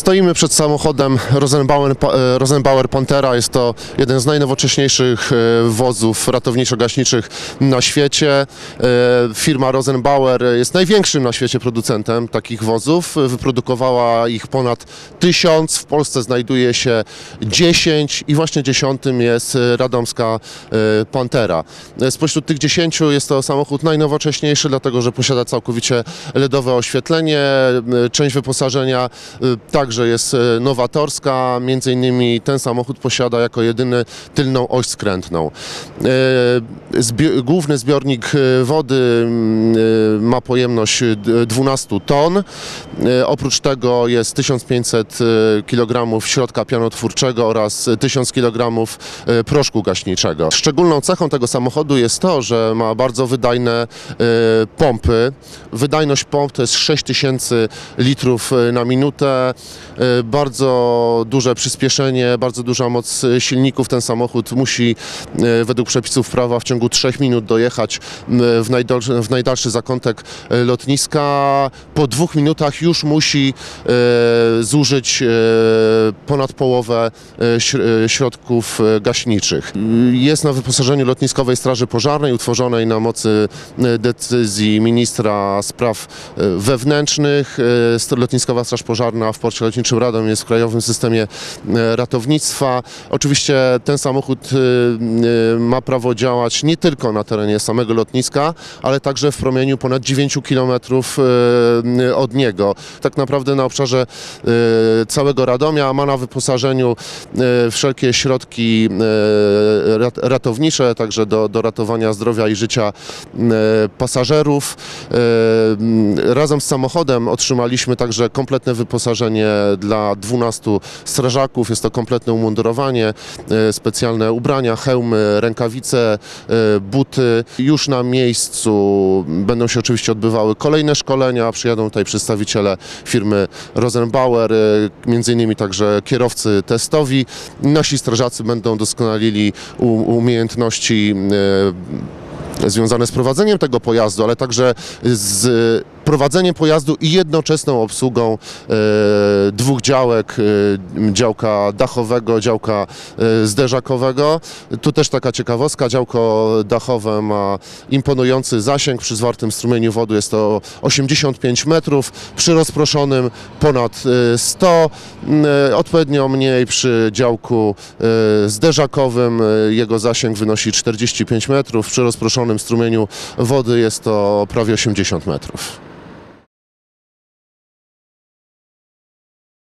Stoimy przed samochodem Rosenbauer, e, Rosenbauer Pantera. Jest to jeden z najnowocześniejszych e, wozów ratowniczo-gaśniczych na świecie. E, Firma Rosenbauer jest największym na świecie producentem takich wozów. Wyprodukowała ich ponad tysiąc. W Polsce znajduje się 10 i właśnie dziesiątym jest radomska Pantera. Spośród tych 10 jest to samochód najnowocześniejszy, dlatego że posiada całkowicie LEDowe oświetlenie. Część wyposażenia e, także jest e, nowatorska. Między innymi ten samochód posiada jako jedyny tylną oś skrętną. E, zbi- główny zbiornik e, wody mm, ma pojemność e, d- 12 ton. Oprócz tego jest 1500 kg środka pianotwórczego oraz 1000 kg proszku gaśniczego. Szczególną cechą tego samochodu jest to, że ma bardzo wydajne pompy. Wydajność pomp to jest 6000 litrów na minutę. E, Bardzo duże przyspieszenie, bardzo duża moc e, silników. Ten samochód musi e, według przepisów prawa w ciągu 3 minut dojechać w najdalszy, w najdalszy zakątek lotniska. Po dwóch minutach już musi zużyć ponad połowę śr- środków gaśniczych. Jest na wyposażeniu lotniskowej Straży Pożarnej utworzonej na mocy decyzji ministra spraw wewnętrznych. Lotniskowa Straż Pożarna w porcie lotniczym Radom jest w krajowym systemie e, ratownictwa. Oczywiście ten samochód e, e, ma prawo działać nie tylko na terenie samego lotniska, ale także w promieniu ponad 9 km od niego. Tak naprawdę na obszarze całego Radomia ma na wyposażeniu wszelkie środki rat- ratownicze, także do, do ratowania zdrowia i życia pasażerów. Razem z samochodem otrzymaliśmy także kompletne wyposażenie dla 12 strażaków. Jest to kompletne umundurowanie, e, specjalne ubrania, hełmy, rękawice, e, buty. Już na miejscu będą się oczywiście odbywały kolejne szkolenia. Przyjadą tutaj przedstawiciele firmy Rosenbauer, e, między innymi także kierowcy testowi. Nasi strażacy będą doskonalili umiejętności związane z prowadzeniem tego pojazdu, ale także z prowadzeniem pojazdu i jednoczesną obsługą e, dwóch działek, e, działka dachowego, działka e, zderzakowego. Tu też taka ciekawostka, działko dachowe ma imponujący zasięg, przy zwartym strumieniu wody jest to 85 metrów, przy rozproszonym ponad e, 100, m, e, odpowiednio mniej przy działku zderzakowym, jego zasięg wynosi 45 metrów, przy rozproszonym strumieniu wody jest to prawie 80 metrów.